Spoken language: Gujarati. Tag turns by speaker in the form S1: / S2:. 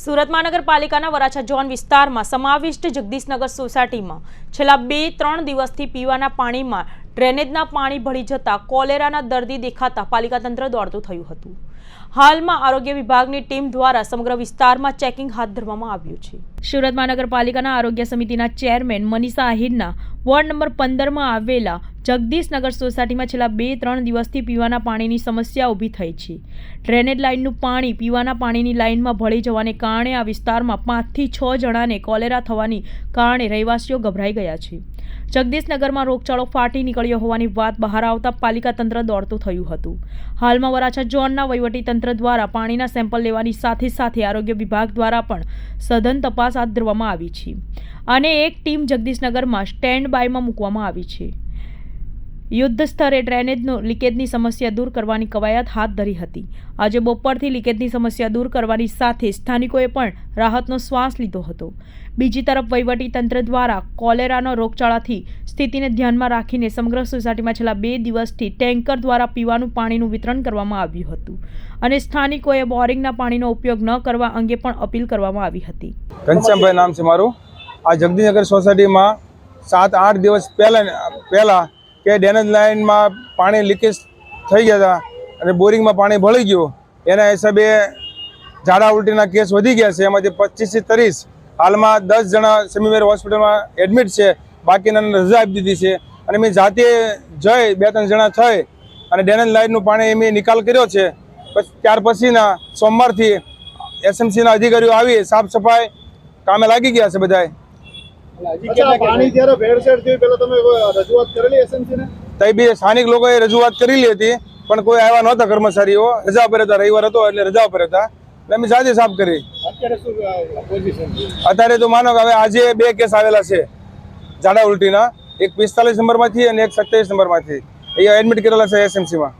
S1: સુરત મહાનગરપાલિકાના વરાછા ઝોન વિસ્તારમાં સમાવિષ્ટ જગદીશનગર સોસાયટીમાં છેલ્લા બે ત્રણ દિવસથી પીવાના પાણીમાં ડ્રેનેજના પાણી ભળી જતા કોલેરાના દર્દી દેખાતા પાલિકા તંત્ર દોડતું થયું હતું. હાલમાં આરોગ્ય વિભાગની ટીમ દ્વારા સમગ્ર વિસ્તારમાં ચેકિંગ હાથ ધરવામાં આવ્યું છે. સુરત મહાનગરપાલિકાના આરોગ્ય સમિતિના ચેરમેન મનીષા આહિરના વોર્ડ નંબર પંદરમાં આવેલા જગદીશનગર સોસાયટીમાં છેલ્લા બે ત્રણ દિવસથી પીવાના પાણીની સમસ્યા ઊભી થઈ છે. ડ્રેનેજ લાઇનનું પાણી પીવાના પાણીની લાઇનમાં ભળી જવાને કારણે આ વિસ્તારમાં પાંચથી છ જણાને કોલેરા થવાની કારણે રહેવાસીઓ ગભરાઈ ગયા છે. જગદીશનગરમાં રોગચાળો ફાટી નીકળ્યો હોવાની વાત બહાર આવતા પાલિકા તંત્ર દોડતું થયું હતું. હાલમાં વરાછા ઝોનના તંત્ર દ્વારા પાણીના સેમ્પલ લેવાની સાથે સાથે આરોગ્ય વિભાગ દ્વારા પણ સઘન તપાસ હાથ ધરવામાં આવી છે. અને એક ટીમ જગદીશનગરમાં સ્ટેન્ડ બાયમાં મૂકવામાં આવી છે. યુદ્ધ સ્તરે ડ્રેનેજનો, લીકેજની સમસ્યા દૂર કરવાની કવાયત હાથ ધરી હતી. આજે બપોરથી લીકેજની સમસ્યા દૂર કરવાની સાથે સ્થાનિકોએ પણ રાહતનો શ્વાસ લીધો હતો. બીજી તરફ વહીવટી તંત્ર દ્વારા કોલેરાનો રોગચાળાથી સ્થિતિને ધ્યાનમાં રાખીને સમગ્ર સોસાયટીમાં છેલ્લા બે દિવસથી ટેન્કર દ્વારા પીવાનું પાણીનું વિતરણ કરવામાં આવ્યું હતું અને સ્થાનિકોએ બોરિંગના પાણીનો ઉપયોગ ન કરવા અંગે પણ અપીલ કરવામાં આવી હતી.
S2: ઘનશ્યામભાઈ, નામ છે મારું. આ જગદીનગર સોસાયટીમાં સાત, આઠ દિવસ પહેલાં પહેલાં કે ડેનેજ લાઇનમાં પાણી લીકેજ થઈ ગયા હતા અને બોરિંગમાં પાણી ભળી ગયું. એના હિસાબે ઝાડા ઉલટીના કેસ વધી ગયા છે. એમાંથી પચીસથી ત્રીસ. હાલમાં દસ જણા સેમિવેર હોસ્પિટલમાં એડમિટ છે. બાકીના રજા આપી દીધી છે. અને મેં જાતે જઈ બે ત્રણ જણા થઈ અને ડેનેજ લાઇનનું પાણી મેં નિકાલ કર્યો છે. પછી ત્યાર પછીના સોમવારથી એસએમસીના અધિકારીઓ આવી, સાફ સફાઈ કામે લાગી ગયા છે
S3: અચ્છા પાણી જ્યારે ભેળસેળ થયું પેલા તમે રજૂઆત કરેલી એસએમસી ને?
S2: તઈ બી સ્થાનિક લોકોએ રજૂઆત કરેલી હતી પણ કોઈ આવ્યા નહોતા કર્મચારીઓ. રજા પર હતા રવિવાર હતો એટલે રજા પર હતા. અમે જાતે સાફ કરી. અત્યારે તો માનો કે હવે આજે બે કેસ આવેલા છે ઝાડા ઉલટીના. એક પિસ્તાલીસ નંબરમાંથી અને એક સત્યાવીસ નંબરમાંથી. અહીંયા એડમિટ કરેલા છે એસએમસીમાં